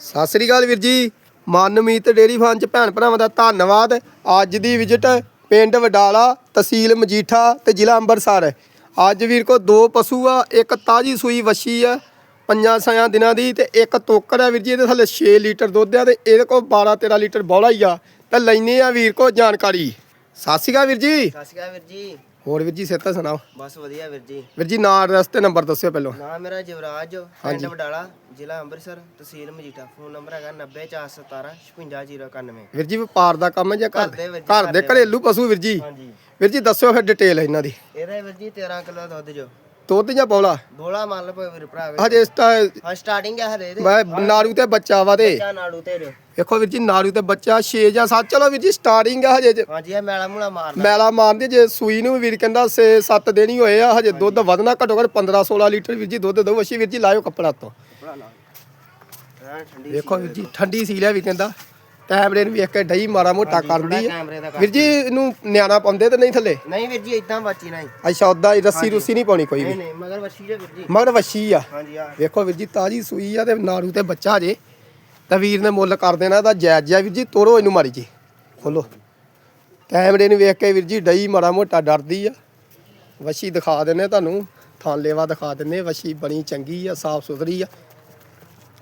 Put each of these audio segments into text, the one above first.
ਸਤਿ ਸ੍ਰੀ ਅਕਾਲ ਵੀਰ ਜੀ। Manmeet dairy farm ਚ ਭੈਣ ਭਰਾਵਾਂ ਦਾ ਧੰਨਵਾਦ। ਅੱਜ ਦੀ ਵਿਜ਼ਿਟ ਪਿੰਡ ਵਡਾਲਾ, ਤਹਿਸੀਲ ਮਜੀਠਾ ਤੇ ਜ਼ਿਲ੍ਹਾ ਅੰਮ੍ਰਿਤਸਰ। ਅੱਜ ਵੀਰ ਕੋ ਦੋ ਪਸ਼ੂ ਆ, ਇੱਕ ਤਾਜੀ ਸੂਈ ਵੱਛੀ ਆ, ਪੰਜਾਂ ਛਿਆਂ ਦਿਨਾਂ ਦੀ ਤੇ ਇੱਕ ਤੋਕਰ ਆ ਵੀਰ ਜੀ, ਇਹਦੇ ਥੱਲੇ 6 ਲੀਟਰ ਦੁੱਧ ਆ ਤੇ ਇਹਦੇ ਕੋਲ 12 13 ਲੀਟਰ ਬੌਲਾ ਹੀ ਆ। ਤੇ ਲੈਨੇ ਆ ਵੀਰ ਕੋ ਜਾਣਕਾਰੀ। ਸਤਿ ਸ੍ਰੀ ਅਕਾਲ ਵੀਰ ਜੀ। ਸਤਿ ਸ਼੍ਰੀ ਅਕਾਲ ਵੀਰ ਜੀ। ਹੋਰ ਵੀਰ ਜੀ ਸਿਹਤਾਂ ਸੁਣਾਓ? ਬਸ ਵਧੀਆ ਵੀਰ ਜੀ। ਵੀਰ ਜੀ ਨਾਂ ਐਡਰੈਸ ਤੇ ਨੰਬਰ ਦੱਸਿਓ ਪਹਿਲਾਂ। ਨਾਮ ਮੇਰਾ ਜਵਰਾਜ ਪਿੰਡ ਵਡਾਲਾ ਜ਼ਿਲ੍ਹਾ ਅੰਮ੍ਰਿਤਸਰ ਤਹਿਸੀਲ ਮਜੀਠਾ। ਫੋਨ ਨੰਬਰ ਹੈਗਾ 90417 56091 ਵੀਰ ਜੀ ਵਪਾਰ ਦਾ ਕੰਮ ਹੈ ਜਾਂ ਘਰ ਘਰ ਦੇ ਵਿੱਚ, ਘਰ ਦੇ ਘਰੇਲੂ ਪਸ਼ੂ ਵੀਰ ਜੀ? ਹਾਂਜੀ। ਵੀਰ ਜੀ ਦੱਸਿਓ ਫਿਰ ਡਿਟੇਲ ਇਹਨਾਂ ਦੀ। ਇਹਦਾ ਵੀਰ ਜੀ 13 ਕਿਲੋ ਦੁੱਧ ਜੋ। ਦੁੱਧ ਜਾਂ ਬੌਲਾ? ਬੋਲਾ ਮੰਨ ਲਓ ਵੀਰ ਭਰਾ ਹਜੇ ਇਸ ਤਾਂ ਹਾਂ ਸਟਾਰਟਿੰਗ ਹੈ ਹਲੇ ਇਹਦੇ। ਮੈਂ ਨਾਰੂ ਤੇ ਬੱਚਾ ਵਾ ਤੇ। ਚਾ ਨਾੜੂ ਤੇ। ਵੇਖੋ ਵੀਰ ਜੀ ਨਾਰੂ ਤੇ ਬੱਚਾ 6 ਜਾਂ 7 ਚਲੋ ਵੀਰ ਜੀ ਸਟਾਰਟਿੰਗ ਆ ਹਜੇ ਹਾਂਜੀ ਇਹ ਮੈਲਾ ਮੂਲਾ ਮਾਰਦਾ ਮੈਲਾ ਮਾਰਦੇ ਜੇ ਸੂਈ ਨੂੰ ਵੀਰ ਕਹਿੰਦਾ 6 7 ਦਿਨ ਹੀ ਹੋਏ ਆ ਹਜੇ ਦੁੱਧ ਵਧਣਾ ਘੱਟੋ ਘੱਟ 15 16 ਲੀਟਰ ਵੀਰ ਜੀ ਦੁੱਧ ਦੋ ਵਸ਼ੀ ਵੀਰ ਜੀ ਲਾਇਓ ਕੱਪੜਾ ਤੋਂ ਵੇਖੋ ਵੀਰ ਜੀ ਠੰਡੀ ਸੀ ਲਿਆ ਵੀ ਕਹਿੰਦਾ। ਕੈਮਰੇ ਨੂੰ ਵੇਖ ਕੇ ਡਈ ਮਾਰਾ ਮੋਟਾ ਕਰਦੀ ਆ। ਕੈਮਰੇ ਦਾ ਕਰ- ਵੀਰ ਜੀ ਇਹਨੂੰ ਨਿਆਣਾ ਪਾਉਂਦੇ ਤੇ ਨਹੀਂ ਥੱਲੇ? ਨਹੀਂ ਵੀਰ ਜੀ ਇਦਾਂ ਬਾਚੀ ਨਹੀਂ ਅੱਛਾ ਉਦਾਂ ਹੀ ਰੱਸੀ ਰੁੱਸੀ ਨਹੀਂ ਪਾਉਣੀ ਕੋਈ ਨਹੀਂ ਵੀ। ਨਹੀਂ ਮਗਰ ਵੱਛੀ ਜੋ ਵੀਰ ਜੀ। ਮਗਰ ਵਸ਼ੀ ਆ। ਹਾਂਜੀ ਆ। ਵੇਖੋ ਵੀਰ ਜੀ ਤਾਜੀ ਸੂਈ ਆ ਤੇ ਨਾਰੂ ਤੇ ਬੱਚਾ ਜੇ। ਤਾਂ ਵੀਰ ਨੇ ਮੁੱਲ ਕਰ ਦੇਣਾ ਇਹਦਾ ਜਾਇਜ਼ ਜਿਹਾ ਵੀਰ ਜੀ ਤੋਰੋ ਇਹਨੂੰ ਮਾਰੀ ਜੀ। ਖੋਲੋ। ਕੈਮਰੇ ਨੂੰ ਵੇਖ ਕੇ ਵੀਰ ਜੀ ਡਈ ਮਾੜਾ ਮੋਟਾ ਡਰਦੀ ਆ। ਵਸ਼ੀ ਦਿਖਾ ਦਿੰਨੇ ਤੁਹਾਨੂੰ। ਥਾਂ ਲੇਵਾ ਦਿਖਾ ਦਿੰਨੇ ਵਸ਼ੀ ਬਣੀ ਚੰਗੀ ਆ ਸਾਫ਼ ਸੁਥਰੀ ਆ।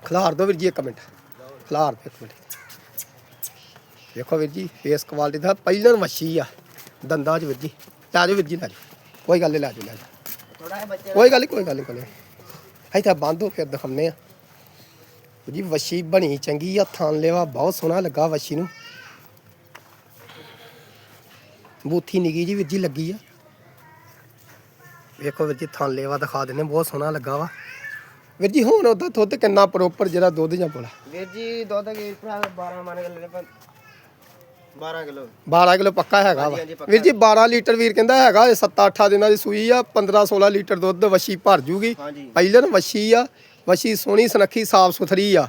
ਖਿਲਾਰ ਦੋ ਵੀਰ ਜੀ ਇੱਕ ਮਿੰਟ। ਖਿਲਾਰ ਦਿਓ ਇੱਕ ਮਿੰਟ। ਵੇਖੋ ਵੀਰ ਜੀ ਫੇਸ ਕੁਆਲਿਟੀ ਦਾ ਪਹਿਲਨ ਵਸ਼ੀ ਆ। ਦੰਦਾਂ 'ਚ ਵੀਰ ਜੀ। ਲੈ ਜਾਓ ਵੀਰ ਜੀ, ਲੈ ਜਾਓ। ਕੋਈ ਗੱਲ ਨਹੀਂ ਲੈ ਜਾਓ ਲੈ ਜਾਓ। ਕੋਈ ਗੱਲ ਨਹੀਂ ਕੋਈ ਗੱਲ ਨਹੀਂ ਕੋਈ ਨਹੀਂ ਇੱਥੇ ਬੰਦ ਹੋ ਫਿਰ ਦਿਖਾਉਂਦੇ ਆ। ਜੀ ਵਸ਼ੀ ਬਣੀ ਚੰਗੀ ਆ, ਥਾਂ ਲੈਵਾ ਬਹੁਤ ਸੋਹਣਾ ਲੱਗਾ ਵਸ਼ੀ ਨੂੰ। ਬੂਥੀ ਨਿੱਗੀ ਜੀ ਵੀਰ ਜੀ ਲੱਗੀ ਆ। ਵੇਖੋ ਵੀਰ ਜੀ, ਥਾਂ ਲੇਵਾ ਦਿਖਾ ਦਿੰਦੇ ਬਹੁਤ ਸੋਹਣਾ ਲੱਗਾ ਵਾ। ਵੀਰ ਜੀ, ਹੁਣ ਉਹਦਾ ਦੁੱਧ ਕਿੰਨਾ ਪ੍ਰੋਪਰ ਜਿਹੜਾ ਦੁੱਧ ਜਾਂ ਪੋਲਾ ਵੀਰ ਜੀ, ਦੁੱਧ ਕੇ ਭਰਾ 12 ਮੰਨ ਕੇ ਲੈ 12 ਕਿਲੋ। 12 ਕਿਲੋ ਪੱਕਾ ਹੈਗਾ ਵਾ। ਵੀਰ ਜੀ 12 ਲੀਟਰ ਵੀਰ ਕਹਿੰਦਾ ਹੈਗਾ 7-8 ਦਿਨਾਂ ਦੀ ਸੂਈ ਆ 15-16 ਲੀਟਰ ਦੁੱਧ ਵਸ਼ੀ ਭਰ ਜੂਗੀ। ਪਹਿਲਨ ਵਸ਼ੀ ਆ ਵਸ਼ੀ ਸੋਹਣੀ ਸੁਨੱਖੀ ਸਾਫ਼ ਸੁਥਰੀ ਆ।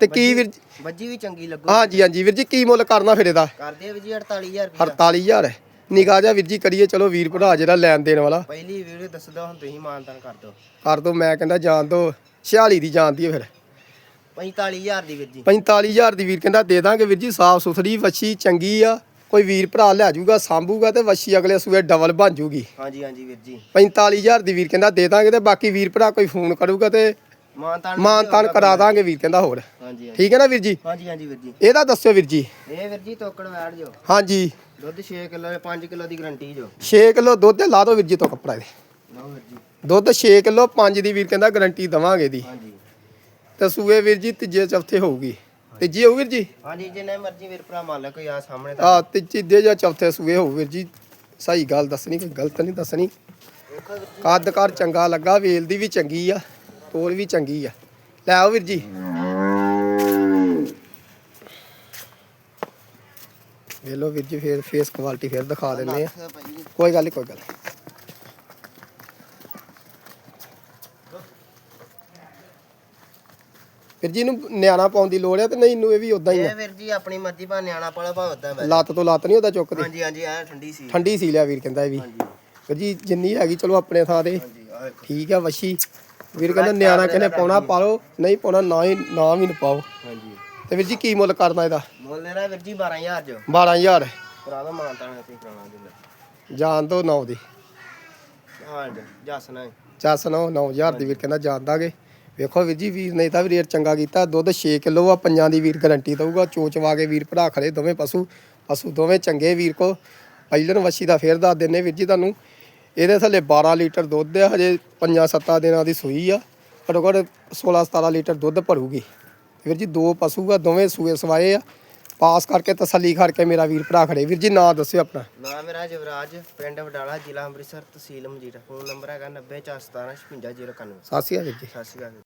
ਤੇ ਕੀ ਵੀਰ ਵੱਜੀ ਵੀ ਚੰਗੀ ਲੱਗੂ ਹਾਂਜੀ ਹਾਂਜੀ ਵੀਰ ਜੀ ਕੀ ਮੁੱਲ ਕਰਨਾ ਫਿਰ ਇਹਦਾ? ਕਰਦੇ ਵੀਰ ਜੀ 48000 ਰੁਪਏ 48000 ਨਿਗਾਹ ਜਾ ਵੀਰ ਜੀ ਕਰੀਏ ਚਲੋ ਵੀਰ ਭਰਾ ਜਿਹੜਾ ਲੈਣ ਦੇਣ ਵਾਲਾ। ਪਹਿਲੀ ਵੀਡੀਓ ਦੱਸ ਦਿਓ ਹੁਣ ਤੁਸੀਂ ਮਾਨਤਾਨ ਕਰ ਦਿਓ। ਕਰ ਦੋ ਮੈਂ ਕਹਿੰਦਾ ਜਾਣ ਦੋ 46 ਦੀ ਜਾਣ ਦੀ ਆ ਫਿਰ। 45000 ਦੀ ਵੀਰ ਜੀ। 45000 ਦੀ ਵੀਰ ਕਹਿੰਦਾ ਦੇ ਦਾਂਗੇ ਵੀਰ ਜੀ ਸਾਫ਼ ਸੁਥਰੀ ਵਸ਼ੀ ਚੰਗੀ ਆ ਕੋਈ ਵੀਰ ਭਰਾ ਲੈ ਜਾਊਗਾ ਸਾਂਭੂਗਾ ਤੇ ਵਸ਼ੀ ਅਗਲੇ ਸੂਏ ਡਬਲ ਬਣ ਜੂਗੀ। ਹਾਂਜੀ ਹਾਂਜੀ ਵੀਰ ਜੀ। 45000 ਦੀ ਵੀਰ ਕਹਿੰਦਾ ਦੇ ਦਾਂਗੇ ਤੇ ਬਾਕੀ ਵੀਰ ਭਰਾ ਕੋਈ ਫੋਨ ਕਰੂਗਾ ਤੇ ਮਾਨਤਾਨ ਮਾਨ ਤਾਨ ਕਰਾ ਦਾਂਗੇ ਵੀਰ ਕਹਿੰਦਾ ਹੋਰ। ਹਾਂਜੀ ਹਾਂਜੀ। ਠੀਕ ਹੈ ਨਾ ਵੀਰ ਜੀ? ਹਾਂਜੀ ਹਾਂਜੀ ਵੀਰ ਜੀ। ਇਹਦਾ ਦੱਸਿਓ ਵੀਰ ਜੀ। ਇਹ ਵੀਰ ਜੀ ਤੋਕੜ ਵੈੜ ਜੋ ਹਾਂਜੀ। ਦੁੱਧ 6 ਕਿਲੋ 5 ਕਿਲੋ ਦੀ ਗਰੰਟੀ ਜੋ। 6 ਕਿਲੋ ਦੁੱਧ ਲਾ ਦਿਓ ਵੀਰ ਜੀ ਤੋਂ ਕੱਪੜਾ ਇਹਦੇ। ਲਓ ਵੀਰ ਜੀ। ਦੁੱਧ 6 ਕਿਲੋ 5 ਦੀ ਵੀਰ ਕਹਿੰਦਾ ਗਾਰੰਟੀ ਦਵਾਂਗੇ ਦੀ ਹਾਂਜੀ। ਤੇ ਸੂਏ ਵੀਰ ਜੀ ਤੀਜੇ ਚੌਥੇ ਹੋਊਗੀ। ਤੀਜੀ ਹੋਊ ਵੀਰ ਜੀ? ਹਾਂਜੀ ਜਿੰਨੇ ਮਰਜ਼ੀ ਵੀਰ ਭਰਾ ਮੰਨ ਲੈ ਕੋਈ ਆ ਸਾਹਮਣੇ ਆ ਤੀਜੇ ਜਾਂ ਚੌਥੇ ਸੂਏ ਹੋਊ ਵੀਰ ਜੀ। ਸਹੀ ਗੱਲ ਦੱਸਣੀ ਕੋਈ ਗਲਤ ਨਹੀਂ ਦੱਸਣੀ। ਕੱਦ ਕਾਰ ਚੰਗਾ ਲੱਗਾ ਵੇਲ ਦੀ ਵੀ ਚੰਗੀ ਆ ਤੋਰ ਵੀ ਚੰਗੀ ਆ। ਲੈ ਆਓ ਵੀਰ ਜੀ। ਵੇਲੋ ਵੀਰ ਜੀ ਫੇਰ ਫੇਸ ਕੁਆਲਿਟੀ ਫੇਰ ਦਿਖਾ ਦਿੰਦੇ ਆ। ਕੋਈ ਗੱਲ ਨਹੀਂ ਕੋਈ ਗੱਲ ਨੀ। ਵੀਰ ਜੀ ਨੂੰ ਨਿਆਣਾ ਪਾਉਣ ਦੀ ਲੋੜ ਹੈ ਤੇ ਨਹੀਂ ਇਹਨੂੰ ਇਹ ਵੀ ਉਦਾਂ ਹੀ ਆ। ਵੀਰ ਜੀ ਆਪਣੀ ਮਰਜ਼ੀ ਭਾ ਨਿਆਣਾ ਪਾਲਾ ਭਾ ਉਦਾਂ ਬੈ ਲੱਤ ਤੋਂ ਲੱਤ ਨਹੀਂ ਉਹਦਾ ਚੁੱਕਦੀ। ਹਾਂਜੀ ਹਾਂਜੀ ਐ ਠੰਡੀ ਸੀ। ਠੰਡੀ ਸੀ ਲਿਆ ਵੀਰ ਕਹਿੰਦਾ ਇਹ ਵੀ। ਹਾਂਜੀ। ਵੀਰ ਜੀ ਜਿੰਨੀ ਹੈਗੀ ਚਲੋ ਆਪਣੇ ਥਾਂ ਤੇ। ਹਾਂਜੀ ਆ ਵੇਖੋ। ਠੀਕ ਆ ਵਸ਼ੀ ਵੀਰ ਕਹਿੰਦਾ ਨਿਆਣਾ ਕਹਿੰਦੇ ਪਾਉਣਾ ਪਾ ਲਓ ਨਹੀਂ ਪਾਉਣਾ ਨਾ ਹੀ ਨਾ ਵੀ ਨਾ ਪਾਓ। ਹਾਂਜੀ। ਤੇ ਵੀਰ ਜੀ ਕੀ ਮੁੱਲ ਕਰਨਾ ਇਹਦਾ? ਮੁੱਲ ਇਹਦਾ ਵੀਰ ਜੀ 12000 ਜੋ 12000 ਭਰਾ ਦਾ ਮਾਨਤਾਨ ਅਸੀਂ ਕਰਾਉਣਾ ਦਿੰਦਾ ਜਾਣ ਦੋ 9 ਦੀ। ਹਾਂ ਜੀ ਜੱਸ ਨਾ ਚੱਸ ਨੌ 9000 ਦੀ ਵੀਰ ਕਹਿੰਦਾ ਜਾਣ ਦਾਂਗੇ। ਵੇਖੋ ਵੀਰ ਜੀ ਵੀਰ ਨੇ ਤਾਂ ਵੀ ਰੇਟ ਚੰਗਾ ਕੀਤਾ। ਦੁੱਧ 6 ਕਿਲੋ ਆ ਪੰਜਾਂ ਦੀ ਵੀਰ ਗਾਰੰਟੀ ਦਊਗਾ। ਚੋਚਵਾ ਕੇ ਵੀਰ ਭਰਾ ਖੜੇ ਦੋਵੇਂ ਪਸ਼ੂ। ਪਸ਼ੂ ਦੋਵੇਂ ਚੰਗੇ ਵੀਰ ਕੋ। ਪਹਿਲਨ ਵਸ਼ੀ ਦਾ ਫੇਰ ਦੱਸ ਦਿੰਨੇ ਵੀਰ ਜੀ ਤੁਹਾਨੂੰ। ਇਹਦੇ ਥੱਲੇ 12 ਲੀਟਰ ਦੁੱਧ ਆ ਹਜੇ ਪੰਜਾਂ ਸੱਤਾਂ ਦਿਨਾਂ ਦੀ ਸੂਈ ਆ। ਘੱਟੋ ਘੱਟ 16 17 ਲੀਟਰ ਦੁੱਧ ਭਰੂਗੀ। ਵੀਰ ਜੀ ਦੋ ਪਸ਼ੂ ਆ ਦੋਵੇਂ ਸੂਏ ਸਵਾਏ ਆ। ਪਾਸ ਕਰਕੇ ਤਸੱਲੀ ਕਰਕੇ ਮੇਰਾ ਵੀਰ ਭਰਾ ਖੜੇ। ਵੀਰ ਜੀ ਨਾਂ ਦੱਸਿਓ ਆਪਣਾ। ਨਾਮ ਮੇਰਾ ਜਵਰਾਜ ਪਿੰਡ ਵਡਾਲਾ ਜ਼ਿਲ੍ਹਾ ਅੰਮ੍ਰਿਤਸਰ ਤਹਿਸੀਲ ਮਜੀਠਾ। ਫੋਨ ਨੰਬਰ ਹੈਗਾ 90417 56091 ਸਤਿ ਸ਼੍ਰੀ ਅਕਾਲ ਜੀ। ਸਤਿ ਸ਼੍ਰੀ ਅਕਾਲ